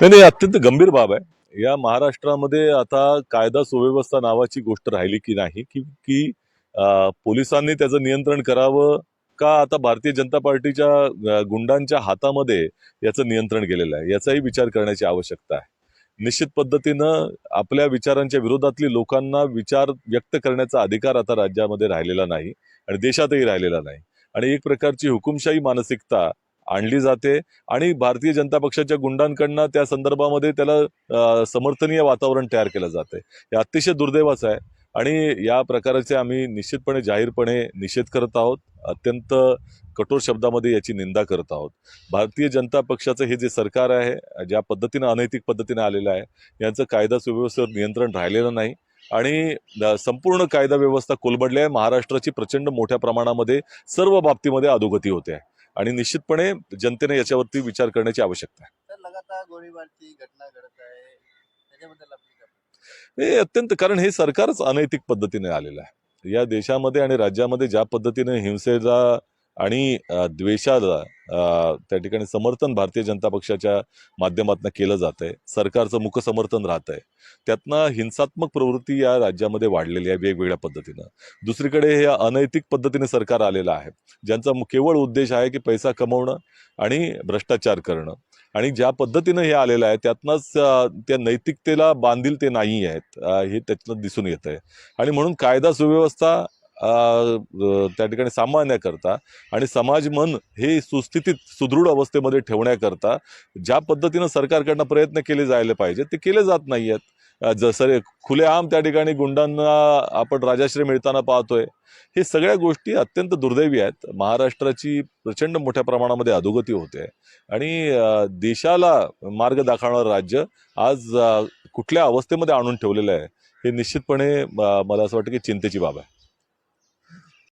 नाही नाही अत्यंत गंभीर बाब आहे. या महाराष्ट्रामध्ये आता कायदा सुव्यवस्था नावाची गोष्ट राहिली की नाही की की पोलिसांनी त्याचं नियंत्रण करावं का आता भारतीय जनता पार्टीच्या गुंडांच्या हातामध्ये याचं नियंत्रण गेलेलं आहे? याचाही विचार करण्याची आवश्यकता आहे. निश्चित पद्धतीनं आपल्या विचारांच्या विरोधातली लोकांना विचार व्यक्त करण्याचा अधिकार आता राज्यामध्ये राहिलेला नाही आणि देशातही राहिलेला नाही. आणि एक प्रकारची हुकुमशाही मानसिकता आणली जाते आणि भारतीय जनता पक्षाच्या गुंडांकडनं त्या संदर्भामध्ये त्याला समर्थनीय वातावरण तयार केलं जाते हे अतिशय दुर्दैवाचं आहे आणि या प्रकाराचे आम्ही निश्चितपणे जाहीरपणे निषेध करत आहोत. अत्यंत कठोर शब्दामध्ये याची निंदा करत आहोत. भारतीय जनता पक्षाचं हे जे सरकार आहे ज्या पद्धतीनं अनैतिक पद्धतीने आलेलं आहे यांचं कायदा सुव्यवस्थेवर नियंत्रण राहिलेलं नाही आणि संपूर्ण कायदा व्यवस्था कोलबडली आहे. महाराष्ट्राची प्रचंड मोठ्या प्रमाणामध्ये सर्व बाबतीमध्ये अधोगती होते आहे. आणि निश्चितपणे जनतेने याच्यावरती विचार करण्याची आवश्यकता आहे? हे अत्यंत कारण हे सरकारच अनैतिक पद्धतीने आलेलं आहे. या देशामध्ये आणि राज्यामध्ये ज्या पद्धतीने हिंसेला आणि द्वेषाला त्या ठिकाणी समर्थन भारतीय जनता पक्षाच्या माध्यमातून केलं जात आहे सरकारचं मुख समर्थन राहत आहे त्यातनं हिंसात्मक प्रवृत्ती या राज्यामध्ये वाढलेली आहे वेगवेगळ्या पद्धतीनं. दुसरीकडे हे अनैतिक पद्धतीने सरकार आलेलं आहे. ज्यांचा केवळ उद्देश आहे की पैसा कमवणं आणि भ्रष्टाचार करणं. आणि ज्या पद्धतीनं हे आलेलं आहे त्यातनंच त्या नैतिकतेला बांधील ते नाही आहेत हे त्यातनं दिसून येत आहे आणि म्हणून कायदा सुव्यवस्था त्या ठिकाणी सांभाळण्याकरता आणि समाज मन हे सुस्थितीत सुदृढ अवस्थेमध्ये ठेवण्याकरता ज्या पद्धतीनं सरकारकडनं प्रयत्न केले जायला पाहिजे ते केले जात नाही आहेत जसं खुलेआम त्या ठिकाणी गुंडांना आपण राजाश्रय मिळताना पाहतोय. हे सगळ्या गोष्टी अत्यंत दुर्दैवी आहेत. महाराष्ट्राची प्रचंड मोठ्या प्रमाणामध्ये अधोगती होते. आणि देशाला मार्ग दाखवणारं राज्य आज कुठल्या अवस्थेमध्ये आणून ठेवलेलं आहे हे निश्चितपणे मला असं वाटतं की चिंतेची बाब आहे.